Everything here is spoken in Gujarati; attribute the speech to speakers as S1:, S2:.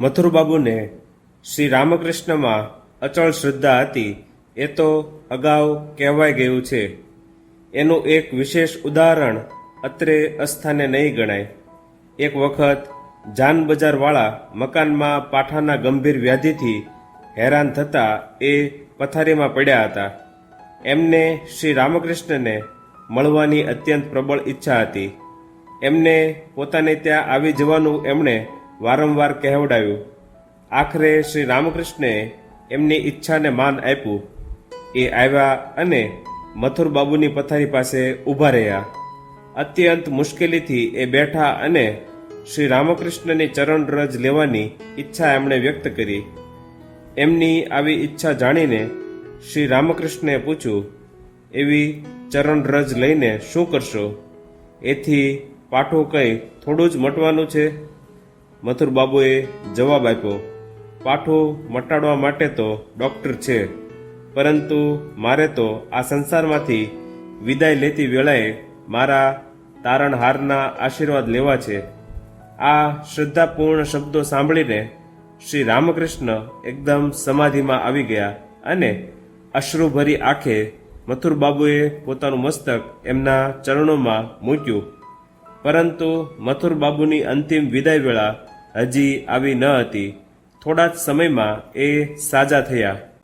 S1: મથુરબાબુને શ્રી રામકૃષ્ણમાં અચળ શ્રદ્ધા હતી, એ તો અગાઉ કહેવાઈ ગયું છે. એનું એક વિશેષ ઉદાહરણ અત્રે અસ્થાને નહીં ગણાય. એક વખત જાન બજારવાળા મકાનમાં પાઠાના ગંભીર વ્યાધિથી હેરાન થતા એ પથારીમાં પડ્યા હતા. એમને શ્રી રામકૃષ્ણને મળવાની અત્યંત પ્રબળ ઈચ્છા હતી. એમને પોતાને ત્યાં આવી જવાનું એમણે વારંવાર કહેવડાવ્યું, આખરે શ્રી રામકૃષ્ણે એમની ઈચ્છાને માન આપ્યું. એ આવ્યા અને મથુર બાબુની પથારી પાસે ઊભા રહ્યા. અત્યંત મુશ્કેલીથી એ બેઠા અને શ્રી રામકૃષ્ણની ચરણ રજ લેવાની ઈચ્છા એમણે વ્યક્ત કરી. એમની આવી ઈચ્છા જાણીને શ્રી રામકૃષ્ણે પૂછ્યું, એવી ચરણ રજ લઈને શું કરશો? એથી પાઠું કંઈ થોડું જ મટવાનું છે? મથુર બાબુએ જવાબ આપ્યો, પાઠો મટાડવા માટે તો ડૉક્ટર છે, પરંતુ મારે તો આ સંસારમાંથી વિદાય લેતી વેળાએ મારા તારણહારના આશીર્વાદ લેવા છે. આ શ્રદ્ધાપૂર્ણ શબ્દો સાંભળીને શ્રી રામકૃષ્ણ એકદમ સમાધિમાં આવી ગયા અને અશ્રુભરી આંખે મથુરબાબુએ પોતાનું મસ્તક એમના ચરણોમાં મૂક્યું. પરંતુ મથુરબાબુની અંતિમ વિદાય વેળા હજી આવી ન હતી. થોડા જ સમયમાં એ સાજા થયા.